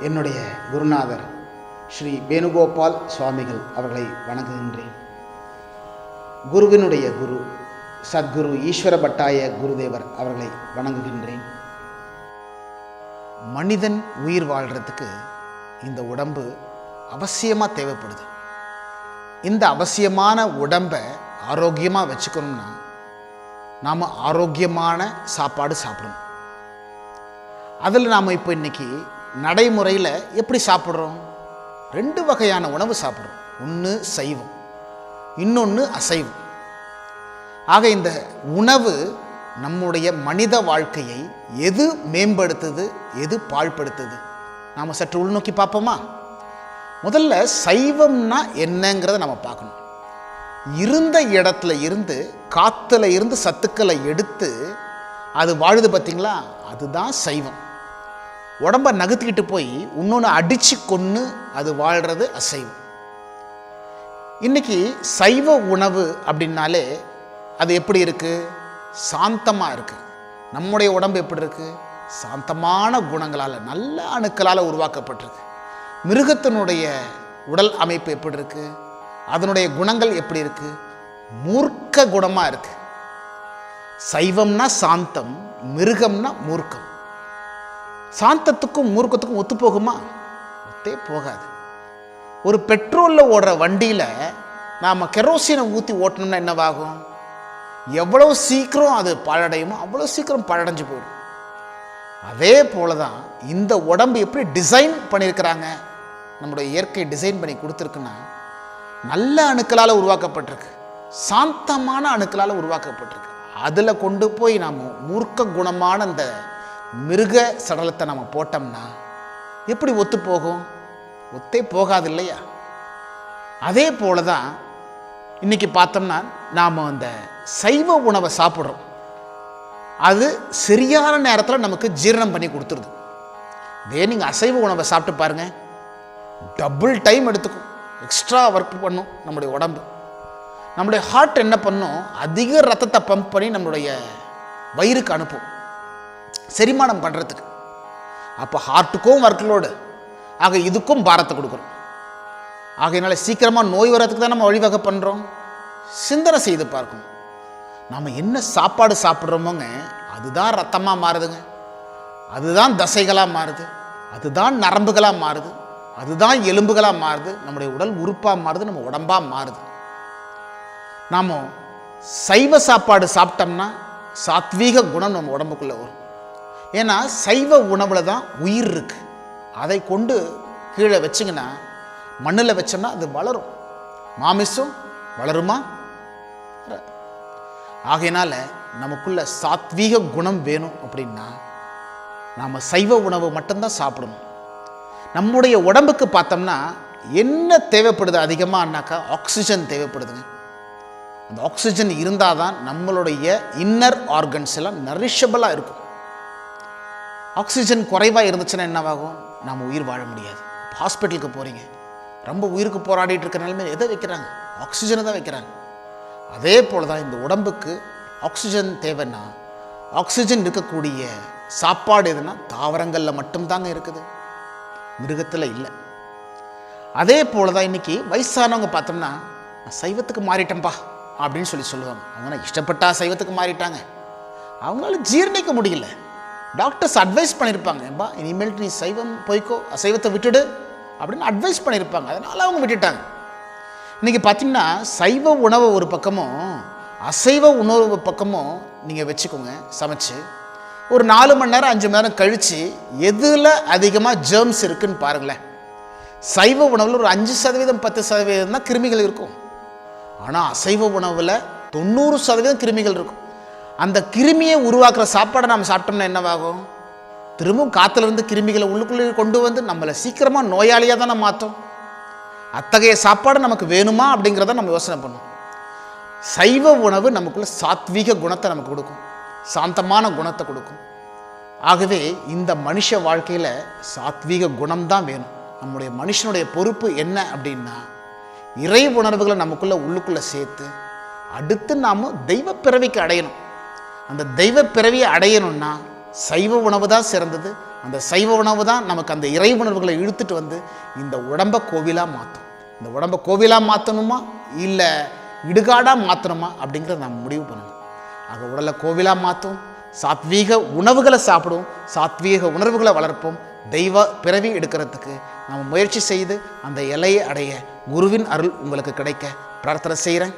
என்னுடைய குருநாதர் ஸ்ரீ வேணுகோபால் சுவாமிகள் அவர்களை வணங்குகின்றேன். குருவினுடைய குரு சத்குரு ஈஸ்வர பட்டாய குருதேவர் அவர்களை வணங்குகின்றேன். மனிதன் உயிர் வாழ்கிறதுக்கு இந்த உடம்பு அவசியமாக தேவைப்படுது. இந்த அவசியமான உடம்பை ஆரோக்கியமாக வச்சுக்கணும்னா நாம் ஆரோக்கியமான சாப்பாடு சாப்பிடணும். அதில் நாம் இப்போ இன்னைக்கு நடைமுறையில் எப்படி சாப்பிட்றோம்? ரெண்டு வகையான உணவு சாப்பிட்றோம். ஒன்று சைவம் இன்னொன்று அசைவம். ஆக இந்த உணவு நம்முடைய மனித வாழ்க்கையை எது மேம்படுத்துது எது பாழ்படுத்துது? நாம் சற்று உள்நோக்கி பார்ப்போமா? முதல்ல சைவம்னா என்னங்கிறத நம்ம பார்க்கணும். இருந்த இடத்துல இருந்து காத்துல இருந்து சத்துக்களை எடுத்து அது வாழுது பார்த்தீங்களா அதுதான் சைவம். உடம்ப நகர்த்திக்கிட்டு போய் இன்னொன்று அடித்து கொன்று அது வாழ்கிறது அசைவம். இன்னைக்கு சைவ உணவு அப்படின்னாலே அது எப்படி இருக்குது சாந்தமாக இருக்குது நம்முடைய உடம்பு எப்படி இருக்குது சாந்தமான குணங்களால் நல்ல அணுக்களால் உருவாக்கப்பட்டிருக்கு. மிருகத்தினுடைய உடல் அமைப்பு எப்படி இருக்குது அதனுடைய குணங்கள் எப்படி இருக்குது மூர்க்க குணமாக இருக்குது சைவம்னா சாந்தம் மிருகம்னா மூர்க்கம். சாந்தத்துக்கும் மூர்க்கத்துக்கும் ஒத்து போகுமா? ஒத்தே போகாது. ஒரு பெட்ரோலில் ஓடுற வண்டியில் நாம் கெரோசினை ஊற்றி ஓட்டணும்னா என்னவாகும்? எவ்வளோ சீக்கிரம் அது பழடையுமோ அவ்வளோ சீக்கிரம் பழடைஞ்சு போயிடும். அதே போல தான் இந்த உடம்பு எப்படி டிசைன் பண்ணியிருக்கிறாங்க? நம்முடைய இயற்கை டிசைன் பண்ணி கொடுத்துருக்குன்னா நல்ல அணுக்களால் உருவாக்கப்பட்டிருக்கு. சாந்தமான அணுக்களால் உருவாக்கப்பட்டிருக்கு. அதில் கொண்டு போய் நாம் மூர்க்க குணமான அந்த மிருக சடலத்தை நம்ம போட்டோம்னா எப்படி ஒத்து போகும்? ஒத்தே போகாது இல்லையா? அதே போல தான் இன்றைக்கி பார்த்தோம்னா நாம் அந்த சைவ உணவை சாப்பிட்றோம். அது சரியான நேரத்தில் நமக்கு ஜீரணம் பண்ணி கொடுத்துருது. இதே நீங்கள் அசைவ உணவை சாப்பிட்டு பாருங்கள் டபுள் டைம் எடுத்துக்கும். எக்ஸ்ட்ரா ஒர்க் பண்ணும் நம்முடைய உடம்பு. நம்முடைய ஹார்ட் என்ன பண்ணும்? அதிக ரத்தத்தை பம்ப் பண்ணி நம்மளுடைய வயிறுக்கு அனுப்பும். செரிமானம் பண்ணுறதுக்கு அப்போ ஹார்ட்டுக்கும் ஒர்க் லோடு ஆக இதுக்கும் பாரத்தை கொடுக்குறோம் ஆகையினால சீக்கிரமாக நோய் வர்றதுக்கு தான் நம்ம வழிவகை பண்ணுறோம் சிந்தனை செய்து பார்க்கணும். நாம் என்ன சாப்பாடு சாப்பிட்றோமோங்க அதுதான் ரத்தமாக மாறுதுங்க. அதுதான் தசைகளாக மாறுது. அதுதான் நரம்புகளாக மாறுது. அதுதான் எலும்புகளாக மாறுது. நம்முடைய உடல் உறுப்பாக மாறுது நம்ம உடம்பாக மாறுது. நாம் சைவ சாப்பாடு சாப்பிட்டோம்னா சாத்வீக குணம் நம்ம உடம்புக்குள்ளே வரும். ஏன்னா சைவ உணவில் தான் உயிர் இருக்குது அதை கொண்டு கீழே வச்சிங்கன்னா மண்ணில் வச்சோம்னா அது வளரும். மாமிசம் வளருமா? ஆகையினால் நமக்குள்ள சாத்வீக குணம் வேணும் அப்படின்னா நாம் சைவ உணவு மட்டும்தான் சாப்பிடணும். நம்முடைய உடம்புக்கு பார்த்தோம்னா என்ன தேவைப்படுது அதிகமாகனாக்கா ஆக்சிஜன் தேவைப்படுதுங்க. அந்த ஆக்சிஜன் இருந்தால் தான் நம்மளுடைய இன்னர் ஆர்கன்ஸ் எல்லாம் நரிஷபிளாக இருக்கும். ஆக்சிஜன் குறைவாக இருந்துச்சுன்னா என்னவாகும்? நாம் உயிர் வாழ முடியாது. ஹாஸ்பிட்டலுக்கு போகிறீங்க ரொம்ப உயிருக்கு போராடிட்டு இருக்கிற நிலைமை எதை வைக்கிறாங்க? ஆக்சிஜனை தான் வைக்கிறாங்க. அதே போல் தான் இந்த உடம்புக்கு ஆக்சிஜன் தேவைன்னா ஆக்சிஜன் இருக்கக்கூடிய சாப்பாடு எதுனா தாவரங்களில் மட்டும்தாங்க இருக்குது. மிருகத்தில் இல்லை. அதே போல் தான் இன்றைக்கி வயசானவங்க பார்த்தோம்னா நான் சைவத்துக்கு மாறிட்டேன்ப்பா அப்படின்னு சொல்லி சொல்லுவாங்க. அவங்க இஷ்டப்பட்டா சைவத்துக்கு மாறிட்டாங்க. அவங்களால ஜீரணிக்க முடியல. டாக்டர்ஸ் அட்வைஸ் பண்ணியிருப்பாங்க ஏன்பா இனிமேல் நீ சைவம் போய்க்கோ அசைவத்தை விட்டுடு அப்படின்னு அட்வைஸ் பண்ணியிருப்பாங்க அதனால் அவங்க விட்டுட்டாங்க. இன்றைக்கி பார்த்தீங்கன்னா சைவ உணவு ஒரு பக்கமும் அசைவ உணவு பக்கமும் நீங்கள் வச்சுக்கோங்க சமைச்சு ஒரு நாலு மணி நேரம் அஞ்சு மணி நேரம் கழித்து எதில் அதிகமாக ஜேர்ம்ஸ் இருக்குன்னு பாருங்களேன். சைவ உணவில் ஒரு அஞ்சு சதவீதம் பத்து சதவீதம் தான் கிருமிகள் இருக்கும். ஆனால் அசைவ உணவில் தொண்ணூறு சதவீதம் கிருமிகள் இருக்கும். அந்த கிருமியை உருவாக்குற சாப்பாடை நம்ம சாப்பிட்டோம்னா என்னவாகும்? திரும்பவும் காற்றுலேருந்து கிருமிகளை உள்ளுக்குள்ளே கொண்டு வந்து நம்மளை சீக்கிரமாக நோயாளியாக தானே மாற்றும் அத்தகைய சாப்பாடு நமக்கு வேணுமா அப்படிங்கிறத நம்ம யோசனை பண்ணும். சைவ உணவு நமக்குள்ள சாத்வீக குணத்தை நமக்கு கொடுக்கும். சாந்தமான குணத்தை கொடுக்கும். ஆகவே இந்த மனுஷ வாழ்க்கையில் சாத்வீக குணம்தான் வேணும். நம்முடைய மனுஷனுடைய பொறுப்பு என்ன அப்படின்னா இறை உணர்வுகளை நமக்குள்ளே உள்ளுக்குள்ளே சேர்த்து அடுத்து நாம் தெய்வ பிறவிக்கு அடையணும். அந்த தெய்வ பிறவியை அடையணும்னா சைவ உணவு தான் சிறந்தது. அந்த சைவ உணவு தான் நமக்கு அந்த இறை உணர்வுகளை இழுத்துட்டு வந்து இந்த உடம்பை கோவிலாக மாற்றும் இந்த உடம்பை கோவிலாக மாற்றணுமா இல்லை இடுகாடாக மாற்றணுமா அப்படிங்கிறத நம்ம முடிவு பண்ணணும். ஆக உடலை கோவிலாக மாற்றும் சாத்வீக உணவுகளை சாப்பிடுவோம். சாத்வீக உணர்வுகளை வளர்ப்போம். தெய்வ பிறவி எடுக்கிறதுக்கு நம்ம முயற்சி செய்து அந்த இலையை அடைய குருவின் அருள் உங்களுக்கு கிடைக்க பிரார்த்தனை செய்கிறேன்.